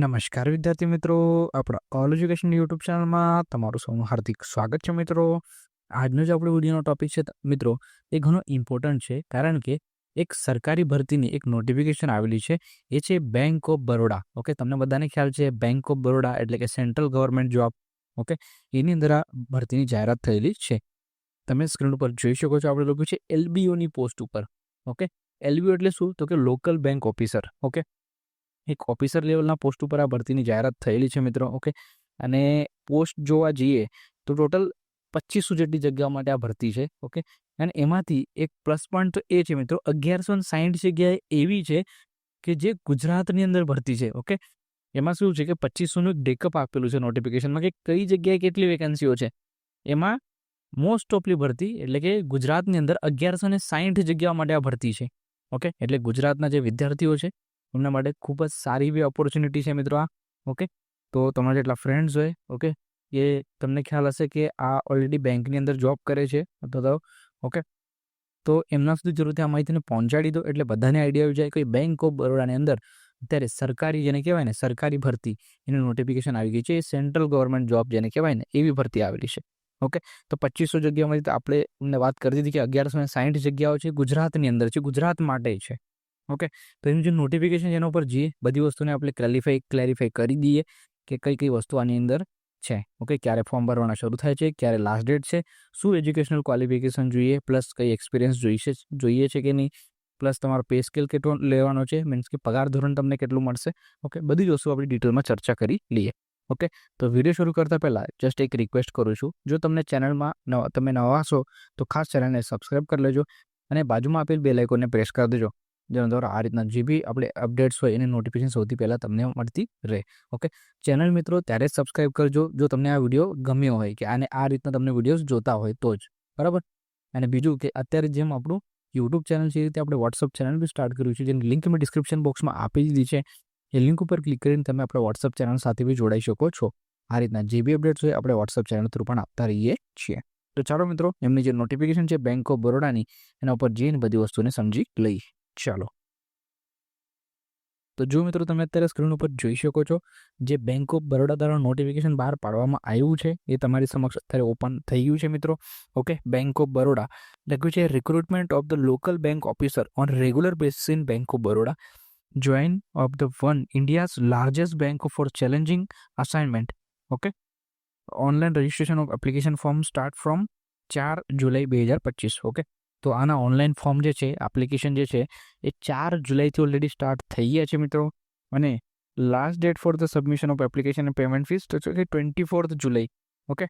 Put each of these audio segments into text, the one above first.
નમસ્કાર વિદ્યાર્થી મિત્રો. આપણા ઓલ એજ્યુકેશન યુટ્યુબ ચેનલમાં તમારું સૌનું હાર્દિક સ્વાગત છે મિત્રો. આજનો જે આપણો વિડીયોનો ટોપિક છે. મિત્રો, એ ઘણો ઇમ્પોર્ટન્ટ છે કારણ કે એક સરકારી ભરતીની એક નોટિફિકેશન આવેલી છે. એ છે બેંક ઓફ બરોડા ઓકે તમને બધાને ખ્યાલ છે બેંક ઓફ બરોડા એટલે કે સેન્ટ્રલ ગવર્મેન્ટ જોબ ઓકે એની અંદર આ ભરતીની જાહેરાત થયેલી છે. તમે સ્ક્રીન ઉપર જોઈ શકો છો આપણે લખ્યું છે એલબીઓની પોસ્ટ ઉપર. ઓકે એલબીઓ એટલે શું? તો કે લોકલ બેંક ઓફિસર ઓકે એક ઓફિસર લેવલના પોસ્ટ ઉપર આ ભરતીની જાહેરાત થયેલી છે મિત્રો ઓકે અને પોસ્ટ જોવા જઈએ તો ટોટલ પચીસો જેટલી જગ્યાઓ માટે આ ભરતી છે ઓકે અને એમાંથી એક પ્લસ પોઈન્ટ તો એ છે મિત્રો, અગિયારસો સાઠ જગ્યાએ એવી છે કે જે ગુજરાતની અંદર ભરતી છે ઓકે એમાં શું છે કે પચીસોનું એક ડેકઅપ આપેલું છે નોટિફિકેશનમાં કે કઈ જગ્યાએ કેટલી વેકેન્સીઓ છે. એમાં મોસ્ટ ઓફલી ભરતી એટલે કે ગુજરાતની અંદર અગિયારસો ને સાઠ જગ્યાઓ માટે આ ભરતી છે ઓકે એટલે ગુજરાતના જે વિદ્યાર્થીઓ છે એમના માટે ખૂબ જ સારી એવી ઓપોર્ચ્યુનિટી છે મિત્રો આ, ઓકે? તો તમારા જેટલા ફ્રેન્ડ્સ હોય, ઓકે? એ તમને ખ્યાલ હશે કે આ ઓલરેડી બેંકની અંદર જોબ કરે છે અથવા ઓકે? તો એમના સુધી જરૂરથી આ માહિતીને પહોંચાડી દો, એટલે બધાને આઈડિયા આવી જાય કે બેંક ઓફ બરોડાની અંદર અત્યારે સરકારી જેને કહેવાય ને, સરકારી ભરતી, એનું નોટિફિકેશન આવી ગઈ છે, એ સેન્ટ્રલ ગવર્મેન્ટ જોબ જેને કહેવાય ને, એવી ભરતી આવેલી છે, ઓકે? તો પચીસો જગ્યાઓમાંથી તો આપણે એમને વાત કરી દીધી કે અગિયારસો ને સાઠ જગ્યાઓ છે ગુજરાતની અંદર છે ગુજરાત માટે છે ઓકે? તો એનું જે નોટિફિકેશન છે એના ઉપર જઈએ બધી વસ્તુને આપણે ક્લેરિફાઈ ક્લેરિફાઈ કરી દઈએ કે કઈ કઈ વસ્તુ આની અંદર છે. ઓકે? ક્યારે ફોર્મ ભરવાના શરૂ થાય છે, ક્યારે લાસ્ટ ડેટ છે, શું એજ્યુકેશનલ ક્વોલિફિકેશન જોઈએ પ્લસ કઈ એક્સપિરિયન્સ જોઈશે, જોઈએ છે કે નહીં પ્લસ તમારો પે સ્કેલ કેટલો લેવાનો છે મીન્સ કે પગાર ધોરણ તમને કેટલું મળશે. ઓકે? બધી જ વસ્તુ આપણે ડિટેલમાં ચર્ચા કરી લઈએ. ઓકે? તો વીડિયો શરૂ કરતા પહેલાં જસ્ટ એક રિક્વેસ્ટ કરું છું. જો તમને ચેનલમાં તમે નવા હશો તો ખાસ ચેનલને સબસ્ક્રાઈબ કરી લેજો અને બાજુમાં આપેલ બે લાઇકોને પ્રેસ કરી દેજો. જેના દ્વારા આ રીતના જે બી આપણે અપડેટ્સ હોય એની નોટિફિકેશન સૌથી પહેલાં તમને મળતી રહે. ઓકે ચેનલ મિત્રો, ત્યારે જ સબસ્ક્રાઈબ કરજો. જો તમને આ વીડિયો ગમ્યો હોય કે આને આ રીતના તમને વિડીયોઝ જોતા હોય તો જ. બરાબર? અને બીજું કે અત્યારે જેમ આપણું યુટ્યુબ ચેનલ છે એ રીતે આપણે વોટ્સઅપ ચેનલ બી સ્ટાર્ટ કર્યું છે. જેની લિંક મેં ડિસ્ક્રિપ્શન બોક્સમાં આપી દીધી છે. એ લિંક ઉપર ક્લિક કરીને તમે આપણા વોટ્સઅપ ચેનલ સાથે બી જોડાઈ શકો છો. આ રીતના જે બી અપડેટ્સ હોય આપણે વોટ્સઅપ ચેનલ થ્રુ પણ આપતા રહીએ છીએ. તો ચાલો મિત્રો, એમની જે નોટિફિકેશન છે બેંક ઓફ બરોડાની એના ઉપર જઈને બધી વસ્તુને સમજી લઈ ચાલો. તો જો મિત્રો તમે અત્યારે સ્ક્રીન ઉપર જોઈ શકો છો, જે બેંક ઓફ બરોડા દ્વારા નોટિફિકેશન બહાર પાડવામાં આવ્યું છે, એ તમારી સમક્ષ અત્યારે ઓપન થઈ ગયું છે મિત્રો. ઓકે બેંક ઓફ બરોડા લખ્યું છે recruitment of the local bank officer on regular basis in bank of Baroda join of the one India's largest bank for challenging assignment okay online registration of application form start from ચાર જુલાઈ બે હજાર પચીસ okay તો આના online form જે છે application જે છે, એ ચાર જુલાઈથી ઓલરેડી સ્ટાર્ટ થઈ ગયા છે મિત્રો. અને last date for the submission of application and payment fees તો છે ટ્વેન્ટી ફોર્થ જુલાઈ ઓકે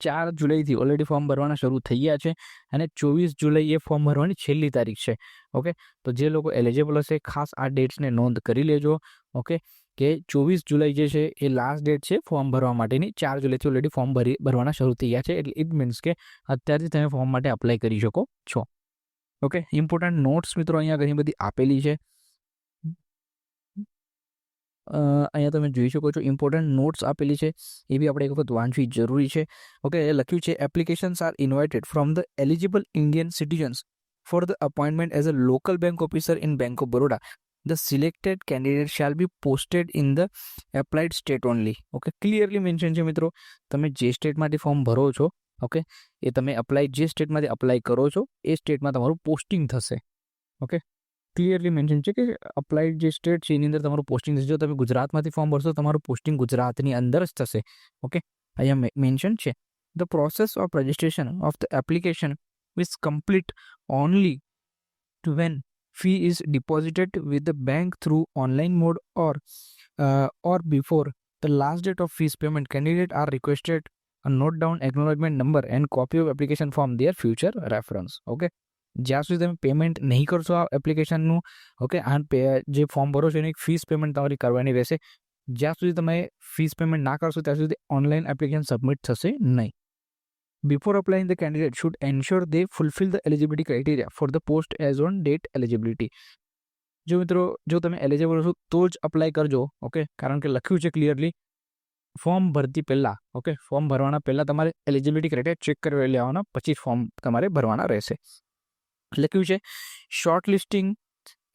ચાર જુલાઈથી ઓલરેડી ફોર્મ ભરવાના શરૂ થઈ ગયા છે અને ચોવીસ જુલાઈ એ ફોર્મ ભરવાની છેલ્લી તારીખ છે ઓકે તો જે લોકો એલિજિબલ હશે, ખાસ આ ડેટ્સને નોંધ કરી લેજો ઓકે કે ચોવીસ જુલાઈ જે છે એ લાસ્ટ ડેટ છે ફોર્મ ભરવા માટેની. ચાર જુલાઈથી ઓલરેડી ફોર્મ ભરી, ભરવાના શરૂ થઈ ગયા છે. એટલે ઇટ મીન્સ કે અત્યારથી તમે ફોર્મ માટે અપ્લાય કરી શકો છો. ઓકે ઇમ્પોર્ટન્ટ નોટ્સ મિત્રો અહીંયા ઘણી બધી આપેલી છે. અહીંયા તમે જોઈ શકો છો ઇમ્પોર્ટન્ટ નોટ્સ આપેલી છે. એ બી આપણે એક વખત વાંચવી જરૂરી છે. ઓકે એ લખ્યું છે applications are invited from the eligible Indian citizens for the appointment as a local bank officer in bank of Baroda the selected candidate shall be posted in the applied state only okay clearly mention છે મિત્રો. તમે જે સ્ટેટમાંથી form ભરો છો okay એ તમે apply જે સ્ટેટમાંથી apply કરો છો, એ સ્ટેટમાં તમારું પોસ્ટિંગ થશે. ઓકે ક્લિયરલી મેન્શન છે કે અપ્લાઇડ જે સ્ટેટ છે, એની અંદર તમારું પોસ્ટિંગ થશે. જો તમે ગુજરાતમાંથી ફોર્મ ભરશો, તમારું પોસ્ટિંગ ગુજરાતની અંદર જ થશે. ઓકે અહીંયા મેન્શન છે. The process of registration of the application is complete only to when fee is deposited with the bank through online mode or uh, or before the last date of fees payment candidate are requested a note down acknowledgement number and copy of application form their future reference okay જ્યાં સુધી તમે payment નહીં કરશો આ એપ્લિકેશનનું okay આ જે form ભરો છો એની ફીસ પેમેન્ટ તમારી કરવાની રહેશે જ્યાં સુધી તમે ફીસ પેમેન્ટ ના કરશો ત્યાં સુધી ઓનલાઈન એપ્લિકેશન સબમિટ થશે નહીં before applying, the candidate should ensure they fulfill the eligibility criteria for the post as on date eligibility. જો મિત્રો, જો તમે એલિજિબલ છો તો જ અપ્લાય કરજો ઓકે કારણ કે લખ્યું છે ક્લિયરલી ફોર્મ ભરતી પહેલાં ઓકે ફોર્મ ભરવાના પહેલાં તમારે એલિજિબિલિટી ક્રાઇટેરિયા ચેક કરી લેવાના, પછી ફોર્મ તમારે ભરવાના રહેશે. લખ્યું છે shortlisting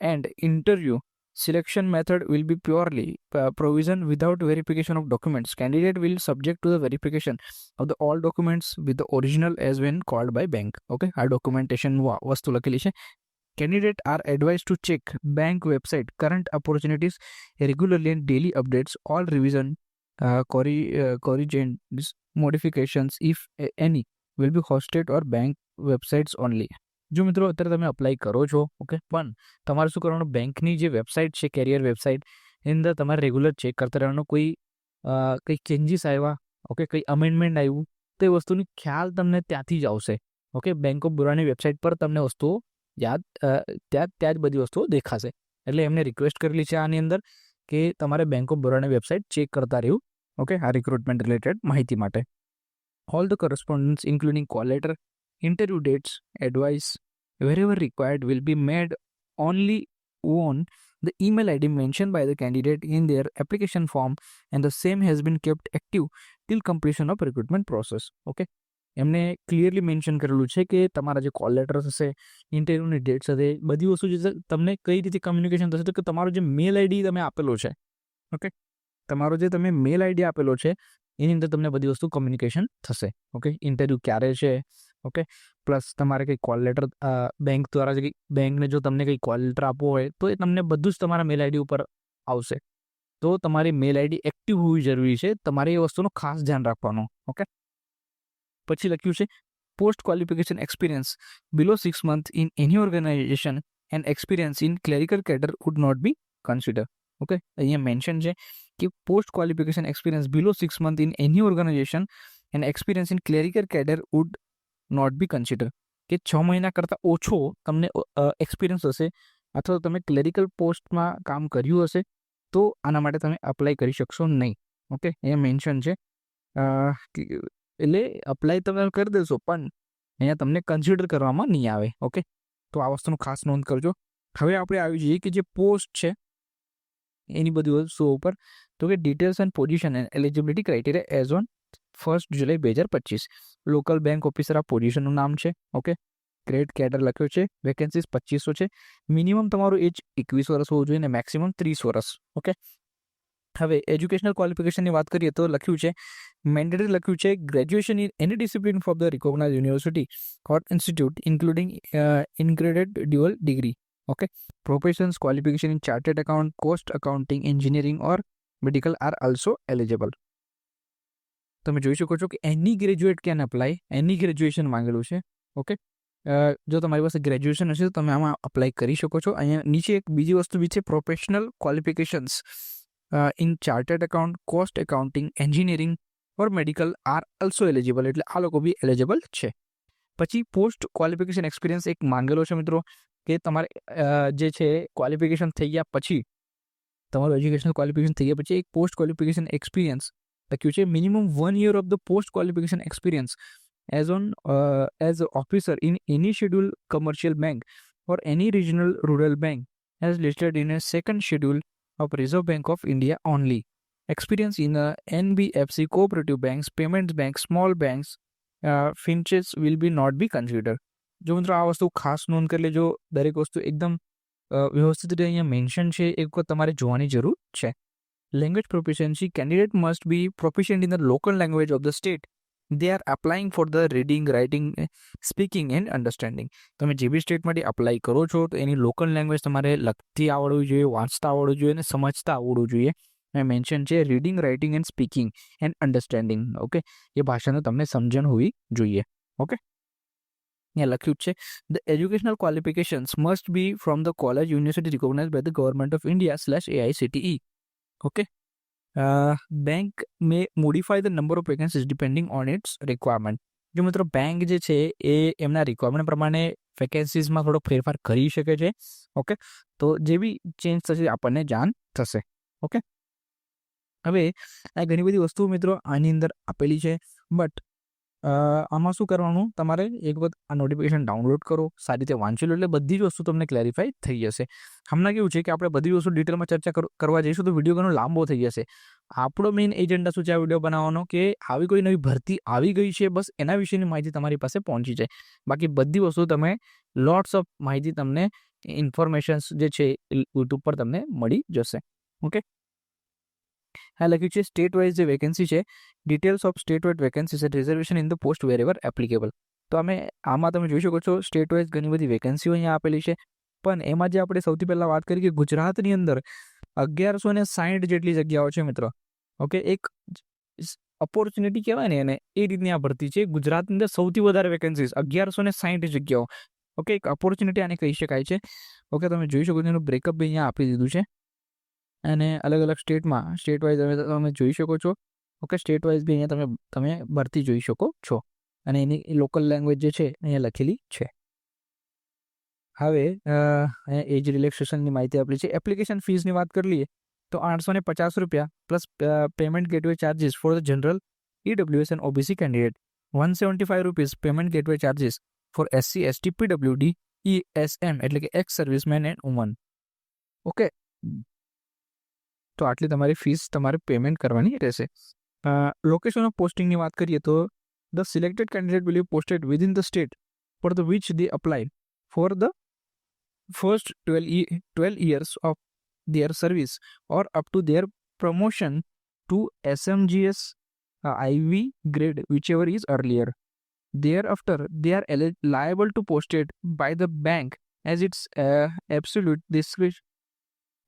and interview selection method will be purely uh, provision without verification of documents candidate will subject to the verification of the all documents with the original as when called by bank okay આ documentation વસ્તુ લખેલી છે candidate are advised to check bank website current opportunities regularly and daily updates all revision uh, corri- uh, corrigendous modifications if a- any will be hosted or bank websites only જો મિત્રો અત્યારે તમે apply કરો છો okay પણ તમારે શું કરવાનું? બેંકની જે વેબસાઇટ છે કેરિયર વેબસાઇટ એની અંદર તમારે રેગ્યુલર ચેક કરતા રહેવાનું. કોઈ કંઈ ચેન્જીસ આવ્યા ઓકે કંઈ અમેન્ડમેન્ટ આવ્યું, તો વસ્તુની ખ્યાલ તમને ત્યાંથી જ આવશે ઓકે બેંક ઓફ બરોડાની વેબસાઇટ પર તમને વસ્તુઓ યાદ ત્યાં ત્યાં જ બધી વસ્તુઓ દેખાશે. એટલે એમને રિક્વેસ્ટ કરેલી છે આની અંદર કે તમારે બેંક ઓફ બરોડાની વેબસાઇટ ચેક કરતા રહેવું ઓકે આ રિક્રુટમેન્ટ રિલેટેડ માહિતી માટે. All the correspondence including call letter interview dates, advice, wherever required, will be made only on the email ID mentioned by the candidate in their application form, and the same has been kept active till completion of recruitment process. Okay. એમને clearly mention કરેલું છે કે તમારા જે call letters હશે ઇન્ટરવ્યૂની dates હશે બધી વસ્તુ જે તમને કઈ રીતે કમ્યુનિકેશન થશે તો કે તમારો જે મેલ આઈડી તમે આપેલો છે ઓકે તમારો જે તમે મેલ આઈડી આપેલો છે એની અંદર તમને બધી વસ્તુ કમ્યુનિકેશન થશે ઓકે ઇન્ટરવ્યૂ ક્યારે છે ઓકે? પ્લસ તમારે કંઈ કોલ લેટર બેંક દ્વારા જે બેંકને જો તમને કંઈ કોલ લેટર આપવો હોય, તો એ તમને બધું જ તમારા મેલ આઈડી ઉપર આવશે. તો તમારી મેલ આઈડી એક્ટિવ હોવી જરૂરી છે. તમારે એ વસ્તુનું ખાસ ધ્યાન રાખવાનું, ઓકે? પછી લખ્યું છે post qualification experience below six month in any organisation and experience in clerical cadre would not be consider okay? અહીંયા મેન્શન છે કે post qualification experience below six month in any organisation and experience in clerical cadre would not be consider કે છ મહિના કરતાં ઓછો તમને experience હશે. અથવા તમે ક્લેરિકલ પોસ્ટમાં કામ કર્યું હશે, તો આના માટે તમે અપ્લાય કરી શકશો નહીં. ઓકે અહીંયા મેન્શન છે. એટલે અપ્લાય તમે કરી દેશો, પણ અહીંયા તમને કન્સિડર કરવામાં નહીં આવે. ઓકે તો આ વસ્તુનું ખાસ નોંધ કરજો. હવે આપણે આવી જઈએ કે જે પોસ્ટ છે, એની બધી વસ્તુઓ ઉપર. તો કે details and position and eligibility criteria as on first જુલાઈ બે હજાર પચીસ. લોકલ બેંક ઓફિસર આ પોઝિશનનું નામ છે ઓકે ગ્રેડ કેડર લખ્યો છે વેકેન્સીસ પચીસો છે. મિનિમમ તમારું એજ એકવીસ વર્ષ હોવું જોઈએ ને મેક્સિમમ ત્રીસ વર્ષ ઓકે હવે એજ્યુકેશનલ ક્વોલિફિકેશનની વાત કરીએ તો લખ્યું છે મેન્ડેટરી લખ્યું છે graduation in any discipline for the recognise university hot institute including integrated dual degree okay professions qualification in chartered account cost accounting engineering or medical are also eligible તમે જોઈ શકો છો કે any graduate can apply any graduation માંગેલું છે, okay? જો તમારી પાસે graduation હશે તો તમે આમાં અપ્લાય કરી શકો છો. અહીંયા નીચે એક બીજી વસ્તુ બી છે professional qualifications in chartered account cost accounting engineering or medical are also eligible એટલે આ લોકો બી એલિજિબલ છે. પછી પોસ્ટ ક્વોલિફિકેશન એક્સપિરિયન્સ એક માંગેલો છે મિત્રો, કે તમારે જે છે ક્વોલિફિકેશન થઈ ગયા પછી, તમારું એજ્યુકેશનલ ક્વોલિફિકેશન થઈ ગયા પછી એક પોસ્ટ ક્વોલિફિકેશન એક્સપિરિયન્સ લખ્યું છે minimum one year of the post qualification experience as on as officer in any schedule commercial bank or any regional rural bank as listed in a second schedule of Reserve Bank of India only. Experience in uh, NBFC, cooperative banks, payments banks, small banks, uh, finches will be not be considered. જો મિત્રો આ વસ્તુ ખાસ નોંધ કરી લેજો દરેક વસ્તુ એકદમ અ, વ્યવસ્થિત રીતે અહીંયા મેન્શન છે એક વખત તમારે જોવાની જરૂર છે language proficiency candidate must be proficient in the local language of the state They are applying for the reading writing speaking and understanding તમે જે બી સ્ટેટમાંથી અપ્લાય કરો છો, તો એની લોકલ લેંગ્વેજ તમારે લખતી આવડવી જોઈએ, વાંચતા આવડવું જોઈએ અને સમજતા આવડવું જોઈએ. મેં મેન્શન છે reading writing and speaking and understanding okay એ ભાષાને તમને સમજણ હોવી જોઈએ ઓકે અહીંયા લખ્યું છે the educational qualifications must be from the college university recognise by the government of India slash AICTE okay bank may modify the number of vacancies depending on its requirement જો મિત્રો બેંક જે છે, એ એમના requirement પ્રમાણે વેકેન્સીઝમાં થોડો ફેરફાર કરી શકે છે. ઓકે તો જે બી ચેન્જ થશે, આપણને જાણ થશે. ઓકે હવે, આ ઘણી બધી વસ્તુઓ મિત્રો આની અંદર આપેલી છે બટ આમાં શું કરવાનું? તમારે એક વખત આ નોટિફિકેશન ડાઉનલોડ કરો. સારી રીતે વાંચી લો એટલે બધી જ વસ્તુ તમને ક્લેરિફાઈ થઈ જશે. હમણાં કેવું છે કે આપણે બધી વસ્તુ ડિટેલમાં ચર્ચા કરવા જઈશું તો વીડિયો ઘણો લાંબો થઈ જશે. આપણો મેઇન એજન્ડા શું છે આ વીડિયો બનાવવાનો? કે આવી કોઈ નવી ભરતી આવી ગઈ છે, બસ એના વિશેની માહિતી તમારી પાસે પહોંચી જાય. બાકી બધી વસ્તુ તમે લોટ્સ ઓફ માહિતી તમને ઇન્ફોર્મેશન્સ જે છે યુટ્યુબ પર તમને મળી જશે. ઓકે આ લખ્યું છે સ્ટેટ વાઇઝ જે વેકેન્સી છે details of state wise vacancy છે reservation in the post wherever applicable તો અમે આમાં તમે જોઈ શકો છો સ્ટેટ વાઇઝ ઘણી બધી વેકેન્સીઓ અહીંયા આપેલી છે. પણ એમાં જે આપણે સૌથી પહેલાં વાત કરી કે ગુજરાતની અંદર અગિયારસો ને સાહીઠ જેટલી જગ્યાઓ છે મિત્રો. ઓકે એક ઓપોર્ચ્યુનિટી કહેવાય ને એને, એ રીતની આ ભરતી છે. ગુજરાતની અંદર સૌથી વધારે વેકેન્સીઝ અગિયારસો ને સાહીઠ જગ્યાઓ. ઓકે એક ઓપોર્ચ્યુનિટી આને કહી શકાય છે. ઓકે તમે જોઈ શકો છો, એનું બ્રેકઅપ બી અહીંયા આપી દીધું છે. અને અલગ અલગ સ્ટેટમાં સ્ટેટ વાઇઝ તમે તમે જોઈ શકો છો. ઓકે સ્ટેટ વાઇઝ બી અહીંયા તમે તમે ભરતી જોઈ શકો છો. અને એની લોકલ લેંગ્વેજ જે છે, અહીંયા લખેલી છે. હવે અહીંયા એજ રિલેક્સેશનની માહિતી આપેલી છે. એપ્લિકેશન ફીસની વાત કરી લઈએ, તો આઠસો ને પચાસ રૂપિયા plus payment gateway charges for the general EWS and OBC candidate. One seventy five rupees payment gateway charges for SC, ST PWD ESM એટલે કે ex serviceman and woman. Okay તો આટલી તમારી ફીસ તમારે પેમેન્ટ કરવાની રહેશે લોકેશન ઓફ પોસ્ટિંગની વાત કરીએ તો the selected candidate will be posted within the state for the which they apply for the first twelve twelve years of their service or up to their promotion to SMGS uh, IV grade, whichever is earlier. Thereafter, they are eli- liable to posted by the bank as its uh, absolute discretion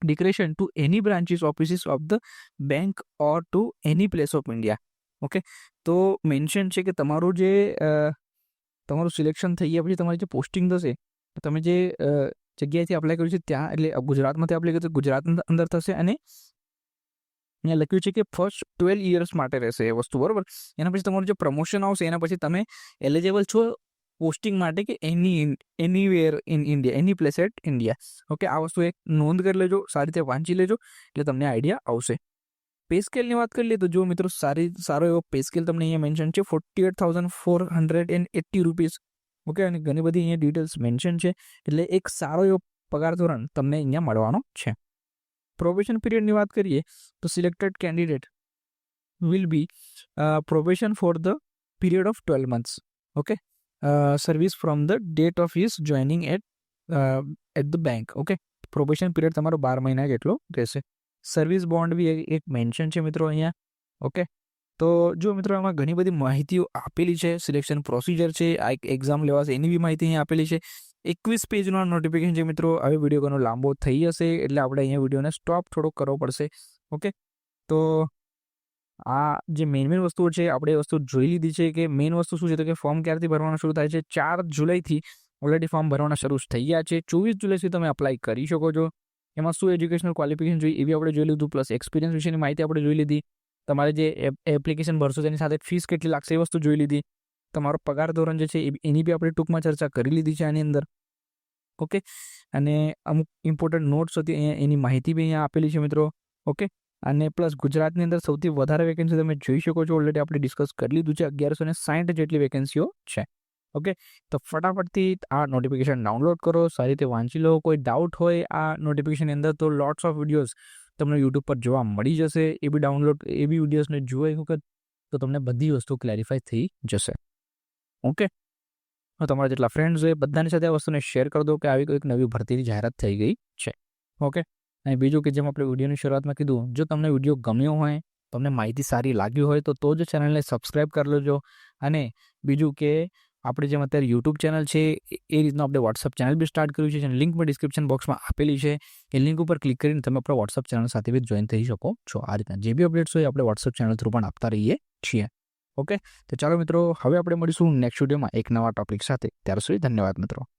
discretion to any branches offices of the bank or to any place of India. Okay તો mention છે કે તમારું જે અ, તમારું selection થઈ ગયા પછી તમારી જે પોસ્ટિંગ થશે તમે જે અ, જગ્યાએથી અપ્લાય કર્યું છે ત્યાં એટલે ગુજરાતમાંથી અપ્લાય કર્યું તો ગુજરાત અંદર થશે અને અહીંયા લખ્યું છે કે ફર્સ્ટ ટ્વેલ્વ ઇયર્સ માટે રહેશે એ વસ્તુ બરોબર એના પછી તમારું જે પ્રમોશન આવશે એના પછી તમે એલિજિબલ છો પોસ્ટિંગ માટે કે any anywhere in India, any place at India. Okay, આ વસ્તુ એક નોંધ કરી લેજો, સારી રીતે વાંચી લેજો, એટલે તમને આઈડિયા આવશે. પે સ્કેલની વાત કરી લઈએ તો જો મિત્રો સારી, સારો એવો પે સ્કેલ તમને અહીંયા મેન્શન છે forty eight thousand four hundred and eighty rupees okay, અને ઘણી બધી અહીંયા ડિટેલ્સ મેન્શન છે, એટલે એક સારો એવો પગાર ધોરણ તમને અહીંયા મળવાનો છે. પ્રોબેશન પીરિયડની વાત કરીએ તો selected candidate will be probation for the period of twelve months okay service from the date of his joining at at the bank okay probation period તમારો બાર મહિના જેટલો રહેશે. સર્વિસ બોન્ડ બી એક- મેન્શન છે મિત્રો અહીંયા ઓકે તો જો મિત્રો આમાં ઘણી બધી માહિતીઓ આપેલી છે સિલેક્શન પ્રોસિજર છે, આ એક એક્ઝામ લેવાશે એની બી માહિતી અહીંયા આપેલી છે. એકવીસ પેજનો નોટિફિકેશન છે મિત્રો, હવે વીડિયો ઘણો લાંબો થઈ જશે એટલે આપણે અહીંયા વિડીયોને સ્ટોપ થોડોક કરવો પડશે ઓકે તો આ જે મેઇન મેઇન વસ્તુઓ છે, આપણે એ વસ્તુ જોઈ લીધી છે કે મેઇન વસ્તુ શું છે તો કે ફોર્મ ક્યારથી ભરવાનું શરૂ થાય છે? ચાર જુલાઈથી ઓલરેડી ફોર્મ ભરવાના શરૂ થઈ ગયા છે. ચોવીસ જુલાઈથી તમે અપ્લાય કરી શકો છો. એમાં શું એજ્યુકેશનલ ક્વોલિફિકેશન જોઈએ એવી આપણે જોઈ લીધું પ્લસ એક્સપિરિયન્સ વિશેની માહિતી આપણે જોઈ લીધી. તમારે જે એપ્લિકેશન ભરશો તેની સાથે ફીસ કેટલી લાગશે એ વસ્તુ જોઈ લીધી. તમારો પગાર ધોરણ જે છે એ- એની બી આપણે ટૂંકમાં ચર્ચા કરી લીધી છે આની અંદર. ઓકે? અને અમુક ઇમ્પોર્ટન્ટ નોટ્સ હતી એની માહિતી બી અહીંયા આપેલી છે મિત્રો. ઓકે? અને પ્લસ ગુજરાતની અંદર સૌથી વધારે વેકેન્સી તમે જોઈ શકો છો. ઓલરેડી આપણે ડિસ્કસ કરી લીધું છે. અગિયારસો ને સાઠ જેટલી વેકેન્સીઓ છે. ઓકે તો ફટાફટથી આ નોટિફિકેશન ડાઉનલોડ કરો. સારી રીતે વાંચી લો. કોઈ ડાઉટ હોય આ નોટિફિકેશનની અંદર તો લોટ્સ ઓફ વિડીયોઝ તમને યુટ્યુબ પર જોવા મળી જશે. એ બી ડાઉનલોડ એ બી વિડીયોઝને જુઓ એક વખત, તો તમને બધી વસ્તુ ક્લેરિફાઈ થઈ જશે. ઓકે તમારા જેટલા ફ્રેન્ડ્સ હોય, બધાની સાથે આ વસ્તુને શેર કરી દો કે આવી કોઈક નવી ભરતીની જાહેરાત થઈ ગઈ છે. ઓકે અને બીજું કે જેમ આપણે વિડીયોની શરૂઆતમાં કીધું, જો તમને વીડિયો ગમ્યો હોય, તમને માહિતી સારી લાગી હોય, તો તો જ ચેનલને સબસ્ક્રાઈબ કરી લેજો. અને બીજું કે આપણે જેમ અત્યારે યુટ્યુબ ચેનલ છે, એ- રીતનું આપણે વોટ્સઅપ ચેનલ બી સ્ટાર્ટ કર્યું છે અને લિંક મેં ડિસ્ક્રિપ્શન બોક્સમાં આપેલી છે. એ લિંક ઉપર ક્લિક કરીને તમે આપણા વોટ્સઅપ ચેનલ સાથે બી જોઈન થઈ શકો છો. આ રીતના જે બી અપડેટ્સ હોય આપણે વોટ્સઅપ ચેનલ થ્રુ પણ આપતા રહીએ છીએ. ઓકે? તો ચાલો મિત્રો, હવે આપણે મળીશું નેક્સ્ટ વિડીયોમાં એક નવા ટોપિક સાથે. ત્યાર સુધી ધન્યવાદ મિત્રો.